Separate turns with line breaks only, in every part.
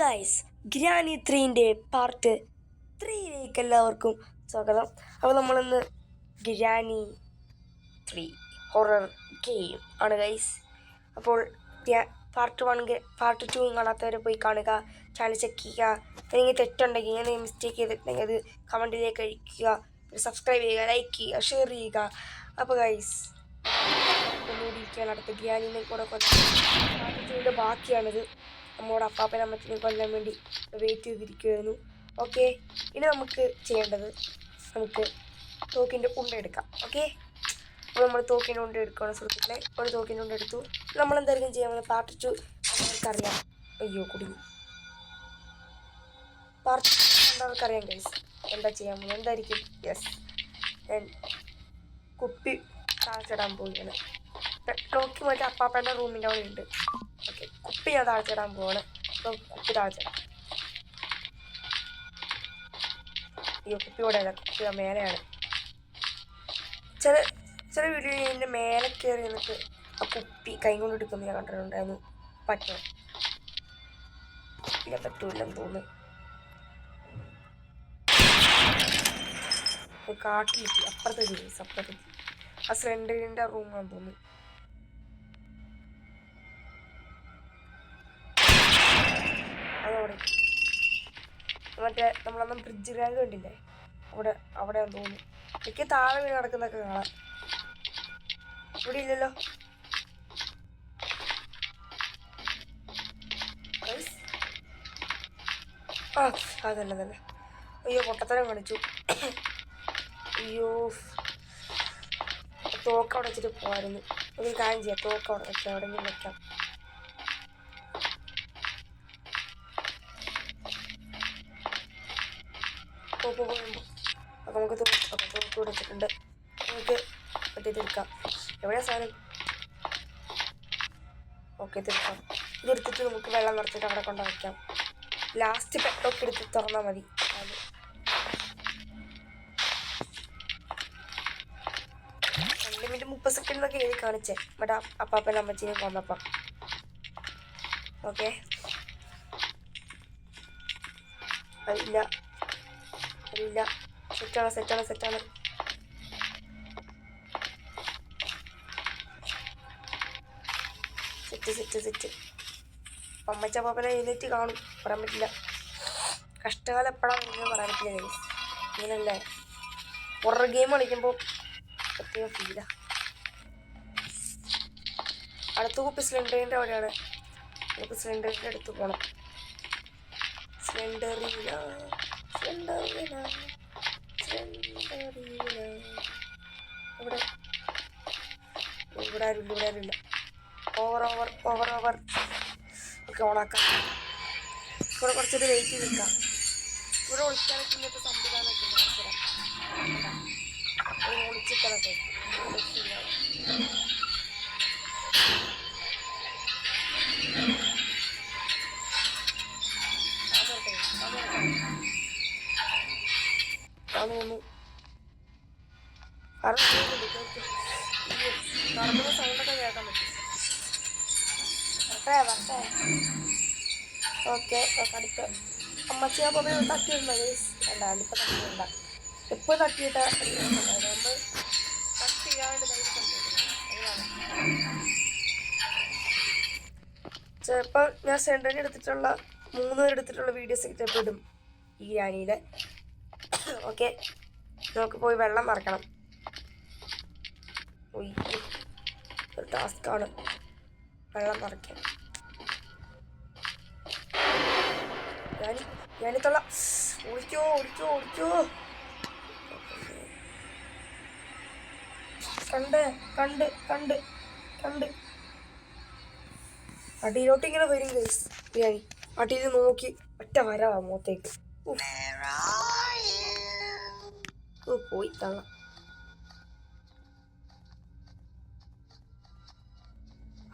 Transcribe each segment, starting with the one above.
Guys granny ത്രീന്റെ part ത്രീയിലേക്ക് എല്ലാവർക്കും സ്വാഗതം. അപ്പോൾ നമ്മളിന്ന് ഗ്രാനി ത്രീ ഹൊറർ ഗെയിം ആണ് ഗൈസ് അപ്പോൾ പാർട്ട് വൺ പാർട്ട് ടു കാണാത്തവരെ പോയി കാണുക ചാനൽ ചെക്ക് ചെയ്യുക. അല്ലെങ്കിൽ തെറ്റുണ്ടെങ്കിൽ ഇങ്ങനെ മിസ്റ്റേക്ക് ചെയ്തിട്ടുണ്ടെങ്കിൽ അത് കമന്റിലേക്ക് അഴിക്കുക സബ്സ്ക്രൈബ് ചെയ്യുക ലൈക്ക് ചെയ്യുക ഷെയർ ചെയ്യുക. അപ്പോൾ ഗൈസ് ഒന്നുകൂടി ഗ്രാനിനെ കൂടെ കുറച്ച് പാർട്ട് ടുവിന്റെ ബാക്കിയാണിത്. നമ്മുടെ അപ്പാപ്പനെ അമ്മത്തിനെ കൊല്ലാൻ വേണ്ടി വെയിറ്റ് ചെയ്തിരിക്കുമായിരുന്നു ഓക്കെ ഇനി നമുക്ക് ചെയ്യേണ്ടത് നമുക്ക് തോക്കിന്റെ ഉണ്ട എടുക്കാം. ഓക്കെ അപ്പോൾ നമ്മൾ തോക്കിന്റെ ഉണ്ട എടുക്കുകയാണ് സുഹൃത്തുക്കളെ. ഒരു തോക്കിന്റെ ഉണ്ട എടുത്തു. നമ്മൾ എന്തായിരിക്കും ചെയ്യാൻ പോകുന്നത് പാർട്ടിച്ചു. നമുക്കറിയാം അയ്യോ കുടുങ്ങി. പാർട്ട് നമുക്കറിയാം ഗൈസ് എന്താ ചെയ്യാൻ പോകുന്നത്? എന്തായിരിക്കും? യെസ് ഞാൻ കുപ്പി താഴ്ചിടാൻ പോവുകയാണ്. ടോക്കി മറ്റേ അപ്പാപ്പന്റെ റൂമിന്റെ അവിടെ ഉണ്ട്. കുപ്പി ഞാൻ താഴ്ചിടാൻ പോവാണ് അപ്പോൾ കുപ്പി താഴ്ചിടാം അയ്യോ കുപ്പി ഇവിടെ അല്ല മേലെയാണ്. ചില ചില വീഡിയോ ഇതിന്റെ മേലെ കയറി നിന്നിട്ട് ആ കുപ്പി കൈ കൊണ്ട് എടുക്കുന്നത് ഞാൻ കണ്ടിട്ടുണ്ടായിരുന്നു. പറ്റോ? ഇല്ല പറ്റൂലെന്ന് തോന്നുന്നു. കാട്ടിലെത്തി അപ്പുറത്തെ ജീവസ് അപ്പുറത്തെ ആ സിലിണ്ടറിന്റെ റൂമാണെന്ന് തോന്നുന്നു. മറ്റേ നമ്മളന്ന് ബ്രിഡ്ജ് റാങ്ക് കണ്ടില്ലേ? അവിടെ അവിടെ തോന്നുന്നു. എനിക്ക് താഴെ വീണ് കിടക്കുന്നൊക്കെ കാണാം. ഇവിടെ ഇല്ലല്ലോ. ആ അതല്ല അതല്ല അയ്യോ പൊട്ടത്തരം കാണിച്ചു. അയ്യോ. തോക്കവിടെ വെച്ചിട്ട് പോകായിരുന്നു ഒരു കാര്യം ചെയ്യാം. തോക്ക് അവിടെ വെക്കാം. എവിടെയെങ്കിലും വെക്കാം. പോ പോ പോകുമ്പോൾ അപ്പോൾ നമുക്ക് അപ്പോൾ തോക്ക് കൊടുത്തിട്ടുണ്ട് നമുക്ക് മറ്റേ തീർക്കാം എവിടെയാ സാധനം? ഓക്കെ തീർക്കാം ഇതെടുത്തിട്ട് നമുക്ക് വെള്ളം നിറച്ചിട്ട് അവിടെ കൊണ്ട് വയ്ക്കാം. ലാസ്റ്റ് പെട്ടൊക്കെ എടുത്ത് തുറന്നാൽ മതി. രണ്ട് മിനിറ്റ് മുപ്പത് സെക്കൻഡ് എന്നൊക്കെ എഴുതി കാണിച്ചേ. ഇവിടെ അപ്പാപ്പനും അമ്മച്ചീനെ കൊന്നപ്പം ഓക്കെ അതില്ല അതില്ല സെറ്റാണ് സെറ്റാണ് സെറ്റാണ് സെറ്റ് സെറ്റ് സെറ്റ് അമ്മച്ച പാപ്പനെ എഴുന്നേറ്റ് കാണും. പറയാൻ പറ്റില്ല. കഷ്ടകാലം എപ്പോഴാണ് എന്ന് പറയാൻ പറ്റില്ല ഗൈസ് ഇങ്ങനല്ലേ? ഹൊറർ ഗെയിം കളിക്കുമ്പോൾ പ്രത്യേക ഫീലാ അടുത്ത കുപ്പി സിലിണ്ടറിന്റെ അവിടെയാണ്. നമുക്ക് സിലിണ്ടറിന്റെ അടുത്ത് പോകണം സിലിണ്ടറില്ല സിലിണ്ടറില സിലിണ്ടറില. ഇവിടെ ഇവിടെ ആരുമില്ല ഇവിടെ ഓവർ ഓവർ ഓവർ ഓവർ ഒക്കെ ഓണാക്കാം ഇവിടെ കുറച്ചൊരു വെയിറ്റ് ചെയ്ത് നിൽക്കാം. ഇവിടെ ഒളിക്കാനൊക്കെ ഇന്നത്തെ സംവിധാനമൊക്കെ ഉണ്ട് ഒളിച്ചിട്ടതൊക്കെ തോന്നുന്നു സൗണ്ടൊക്കെ കേൾക്കാൻ പറ്റും. വരട്ടെ ഓക്കെ അടുത്ത്. അമ്മച്ചി ആ പൊമ്മ തട്ടിയിട്ടുണ്ട് വേണ്ട ഇപ്പം തട്ടിയിടണ്ട എപ്പോൾ തട്ടിയിട്ട നമ്മൾ ചിലപ്പോൾ ഞാൻ സെന്ററിൽ എടുത്തിട്ടുള്ള മൂന്ന് പേര് എടുത്തിട്ടുള്ള വീഡിയോസ് ചിലപ്പോൾ ഇടും ഈ ഓക്കെ. നമുക്ക് പോയി വെള്ളം മറക്കണം. ഒരു ടാസ്ക്കാണ് വെള്ളം നിറയ്ക്കാൻ ഞാൻ ഞാനിത്തുള്ള ഓടിക്കോ ഓടിക്കോ ഓടിക്കോ കണ്ട് കണ്ട് കണ്ട് കണ്ട്. അടിയിലോട്ട് ഇങ്ങനെ വരും ഗൈസ് ബിരിയാണി അടിയിൽ നോക്കി ഒറ്റ വരവാ മുഖത്തേക്ക്. പോയി തള്ള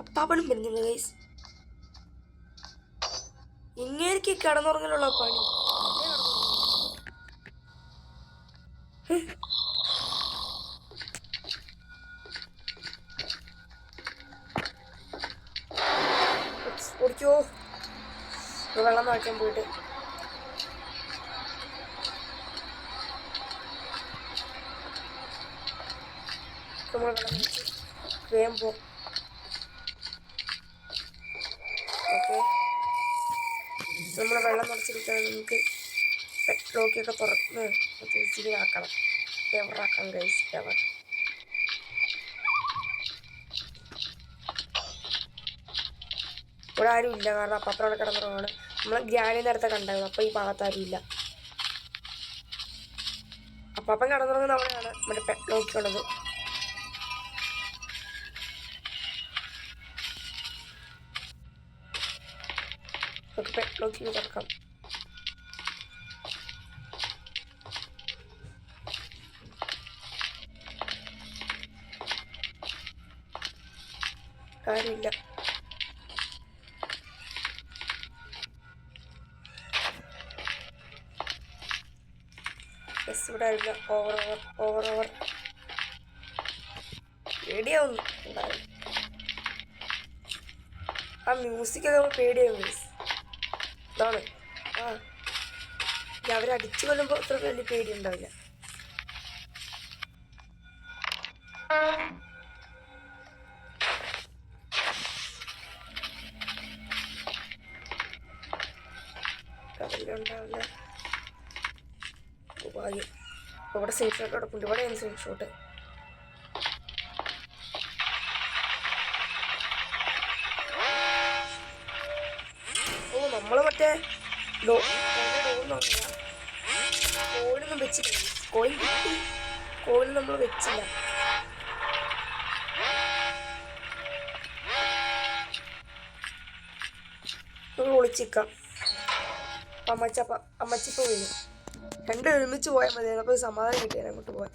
അപ്പാപ്പനും വരുന്നില്ല ഗൈസ് ഇങ്ങേക്ക് കിടന്നുറങ്ങലുള്ള പണി. ഓടിക്കോ. വെള്ളം നിറയ്ക്കാൻ പോയിട്ട്. നമ്മൾ വേഗം പോ ഓക്കെ വെള്ളം നിറച്ചിരിക്കണം നമുക്ക് ലോക്കിയൊക്കെ തുറന്ന് ഇതിലാക്കണം എവറാക്കാം ഗൈസ് എവർ ഇവിടെ ആരും ഇല്ല കാരണം അപ്പുറം അവിടെ കിടന്നുറങ്ങാണ് നമ്മൾ ഗ്യാനി നേരത്തെ കണ്ടായിരുന്നു അപ്പോൾ ഈ ഭാഗത്ത് ആരും ഇല്ല അപ്പാപ്പൻ കിടന്നുറങ്ങുന്ന അവിടെയാണ് നമ്മുടെ പെ ലോക്കിയുള്ളത് പെറ്റ് ലോക്കി തുറക്കാം കാര്യമില്ല യെസ് ഇവിടെ ഇല്ല. ഓവർ ഓവർ ഓവർ ഓവർ പേടിയാവുന്നു. ആ മ്യൂസിക് ഒക്കെ നമ്മൾ പേടിയാവും ഇതാണ് ആ. അവരടിച്ചു കൊല്ലുമ്പോൾ അത്ര വലിയ പേടി ഉണ്ടാവില്ല ഇവിടെ സേഫ് ഷോട്ട് കിടപ്പുണ്ട് ഇവിടെയാണ് സേഫ് ഷോട്ട് ഡോ കോഴിനൊന്നും വെച്ചില്ല കോഴി കിട്ടി. കോഴി നമ്മൾ വെച്ചില്ല. നമ്മൾ ഒളിച്ചിക്കാം. അമ്മച്ച അമ്മച്ചിപ്പോ വരും. രണ്ട് ഒരുമിച്ച് പോയാൽ മതി. അപ്പോൾ സമാധാനം കിട്ടിയാൽ അങ്ങോട്ട് പോകാൻ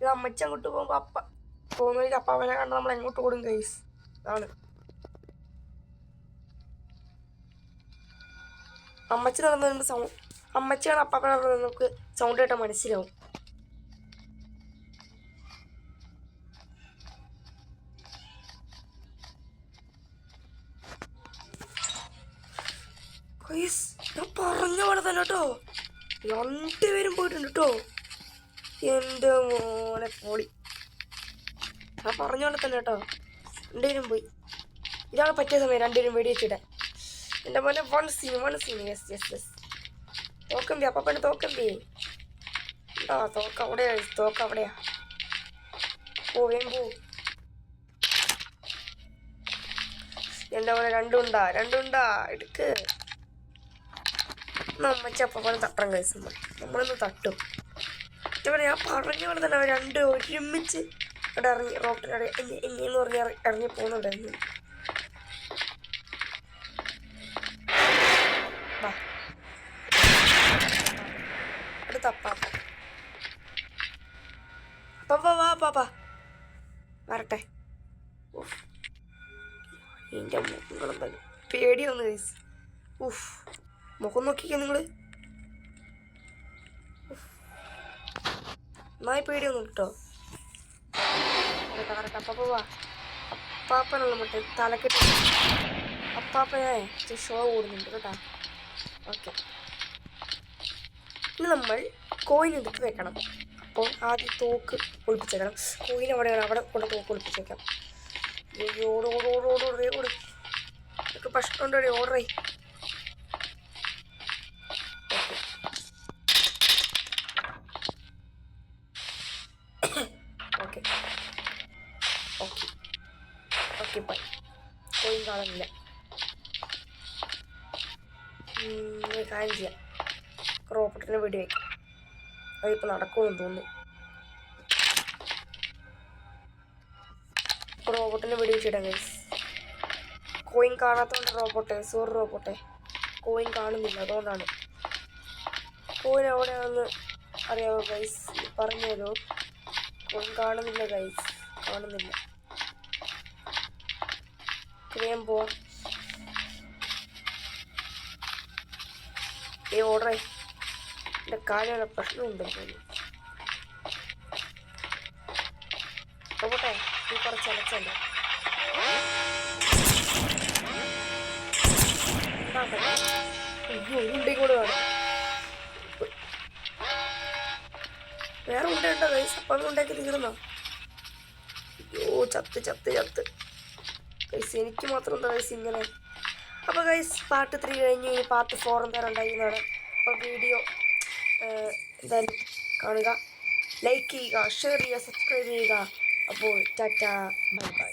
ഇത് അമ്മച്ചി അങ്ങോട്ട് പോകുമ്പോൾ അപ്പ പോകുന്ന വഴിക്ക് അപ്പാവനെ കണ്ടാൽ നമ്മൾ എങ്ങോട്ട് ഓടും കൈസ് അതാണ്. അമ്മച്ചി നടന്നു വരുമ്പോൾ സൗണ്ട് അമ്മച്ചിയാണ് അപ്പാപ്പനെ നടന്നു നമുക്ക് സൗണ്ട് കേട്ടാൽ മനസ്സിലാവും. പറഞ്ഞ പോലെ തന്നെ കേട്ടോ. രണ്ടുപേരും പോയിട്ടുണ്ട് കേട്ടോ. എന്റെ മോനെ പോളി. ആ പറഞ്ഞ പോലെ തന്നെ കേട്ടോ. രണ്ടുപേരും പോയി. ഇതാണ് പറ്റിയ സമയം. രണ്ടുപേരും വെടി വെച്ചിടാൻ എന്റെ മോനെ one scene one scene yes yes yes തോക്കമ്പി അപ്പപ്പന്റെ തോക്കമ്പി. ആ തോക്ക അവിടെയാ തോക്ക അവിടെയാ. പോവേം പോ. എന്റെ മോനെ രണ്ടുണ്ടാ രണ്ടുണ്ടാ എടുക്ക്. നമ്മച്ചപ്പം തട്ടം കഴിച്ചു നമ്മളൊന്ന് തട്ടും. ഞാൻ പറഞ്ഞ പോലെ തന്നെ അവർ രണ്ട് ഒരുമിച്ച് അവിടെ ഇറങ്ങി റോട്ടിൽ എങ്ങനെയെന്ന് പറഞ്ഞ് ഇറ- ഇറങ്ങി പോകുന്നുണ്ടായിരുന്നു കഴിച്ചു ഉഫ് മുഖം നോക്കിക്കേ നിങ്ങൾ നന്നായി പേടിയൊന്നും കേട്ടോ വരട്ടെ അപ്പാപ്പ വാ അപ്പാപ്പനുള്ള മറ്റേ തലക്കെട്ട് അപ്പാപ്പനെ ഷോ കൂടുന്നുണ്ട് കേട്ടോ. ഓക്കെ ഇനി നമ്മൾ കോയിൻ എടുത്ത് വെക്കണം. അപ്പോൾ ആദ്യം തോക്ക് ഒളിപ്പിച്ചേക്കണം. കോയിൻ അവിടെയാണ് അവിടെ കൊണ്ട് തോക്ക് ഒളിപ്പിച്ചേക്കാം. അയ്യോ, ഇതൊക്കെ പ്രശ്നമുണ്ടോ ഓർഡർ ചെയ്യും ബൈ റോബോട്ടിനെ വെടി വയ്ക്കും അതിപ്പോൾ നടക്കുമെന്ന് തോന്നുന്നു. റോബോട്ടിനെ വെടി വെച്ചിടാം ഗൈസ് കോയിൻ കാണാത്തതുകൊണ്ട് റോബോട്ടെ സോറി റോബോട്ടെ. കോയിൻ കാണുന്നില്ല അതുകൊണ്ടാണ്. കോയിൻ എവിടെയാണെന്ന് അറിയാമോ ഗൈസ് പറഞ്ഞു തരുമോ? കോയിൻ കാണുന്നില്ല ഗൈസ് കാണുന്നില്ല. വേഗം പോവാം ഏ ഓർഡറേ എന്റെ കാലുള്ള പ്രശ്നമുണ്ട് റോബോട്ടെ നീ കുറച്ച് അലച്ചല്ലേ വേറെ ഉണ്ടോ കൈസ് അപ്പം ഉണ്ടാക്കി തീർന്നോ അയ്യോ ചത്ത് ചത്ത് ചത്ത്. ഗൈസ് എനിക്ക് മാത്രം എന്താ ഗൈസ് ഇങ്ങനെ? അപ്പോൾ ഗൈസ് പാർട്ട് ത്രീ കഴിഞ്ഞ് ഈ പാർട്ട് ഫോർ എന്തായാലും ഉണ്ടായിരുന്നതാണ് അപ്പോൾ വീഡിയോ എന്തായാലും കാണുക. ലൈക്ക് ചെയ്യുക ഷെയർ ചെയ്യുക സബ്സ്ക്രൈബ് ചെയ്യുക. അപ്പോൾ ടാറ്റ ബൈ ബൈ.